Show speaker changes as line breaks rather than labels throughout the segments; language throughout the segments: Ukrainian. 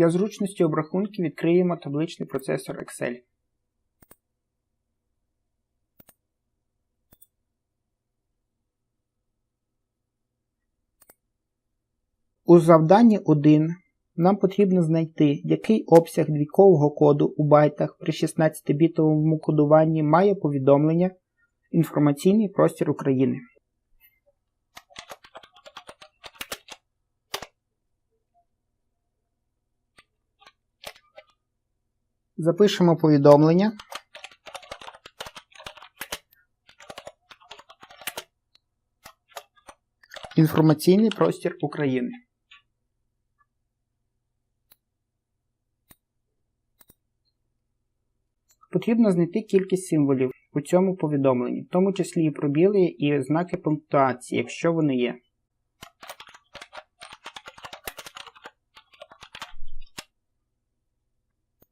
Для зручності обрахунків відкриємо табличний процесор Excel. У завданні 1 нам потрібно знайти, який обсяг двійкового коду у байтах при 16-бітовому кодуванні має повідомлення Інформаційний простір України. Запишемо повідомлення. Інформаційний простір України. Потрібно знайти кількість символів у цьому повідомленні, в тому числі і пробіли і знаки пунктуації, якщо вони є.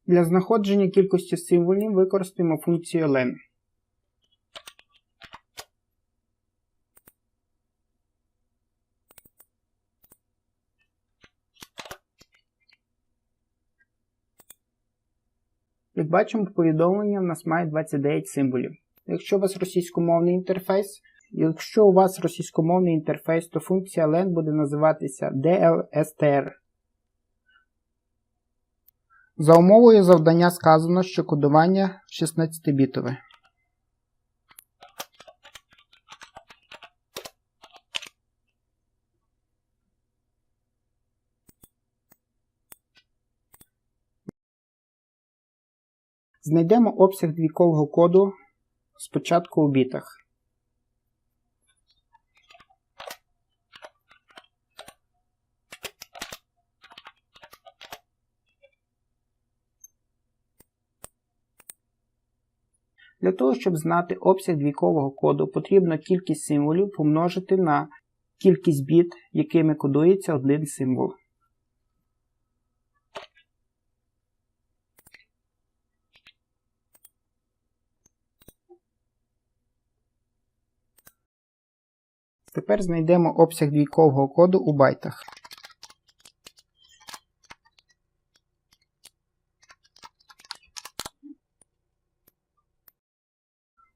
Для знаходження кількості символів використаємо функцію len. Як бачимо, повідомлення в нас має 29 символів. Якщо у вас російськомовний інтерфейс, якщо у вас російськомовний інтерфейс, то функція len буде називатися DLSTR. За умовою завдання сказано, що кодування 16-бітове. Знайдемо обсяг двійкового коду спочатку у бітах. Для того, щоб знати обсяг двійкового коду, потрібно кількість символів помножити на кількість біт, якими кодується один символ. Тепер знайдемо обсяг двійкового коду у байтах.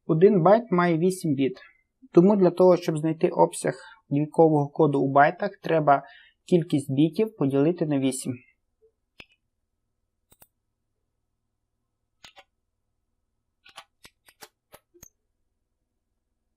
Один байт має 8 біт. Тому для того, щоб знайти обсяг двійкового коду у байтах, треба кількість бітів поділити на 8.